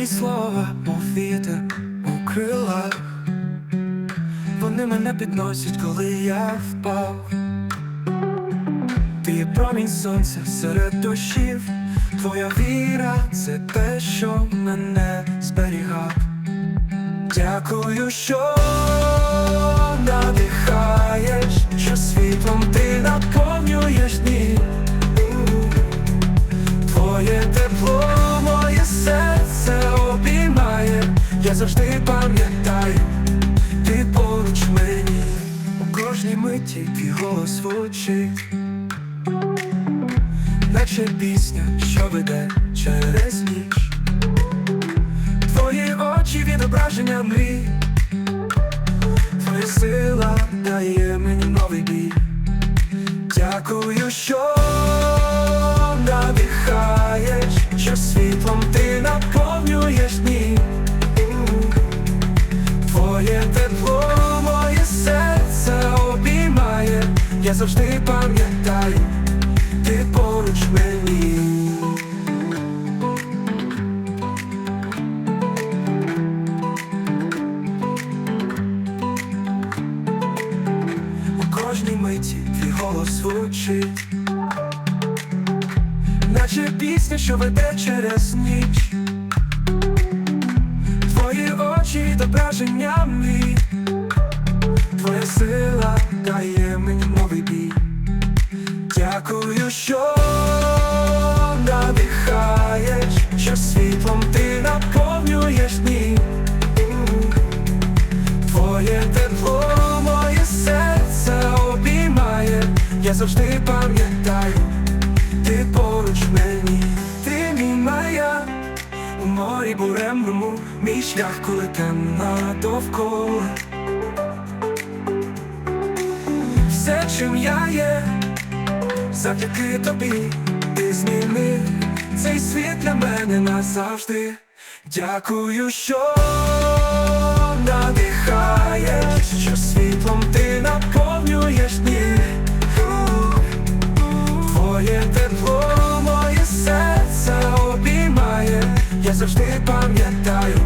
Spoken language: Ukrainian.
Твої слова, мов вітер у крилах, вони мене підносять, коли я впав. Ти промінь сонця серед дощів, твоя віра це те, що мене зберігав. Дякую, що надихаєш, що світлом ти наповнюєш дні. Твоє кожній миті голос звучить, наче пісня, що веде через ніч. Твої очі відображення мрій, твої сила я завжди пам'ятаю, ти поруч мені. У кожній миті твій голос звучить, наче пісня, що веде через ніч. Твої очі відображення мрій, твоя сила дає. Дякую, що надихаєш, що світлом ти наповнюєш дні. Твоє тепло, моє серце обіймає, я завжди пам'ятаю, ти поруч мені, ти мій маяк у морі бурем грому, мій шлях, коли темна довкола. Все, чим я є, завдяки тобі, ти змінив цей світ для мене назавжди. Дякую, що надихаєш, що світлом ти наповнюєш дні. Твоє тепло, моє серце обіймає, я завжди пам'ятаю,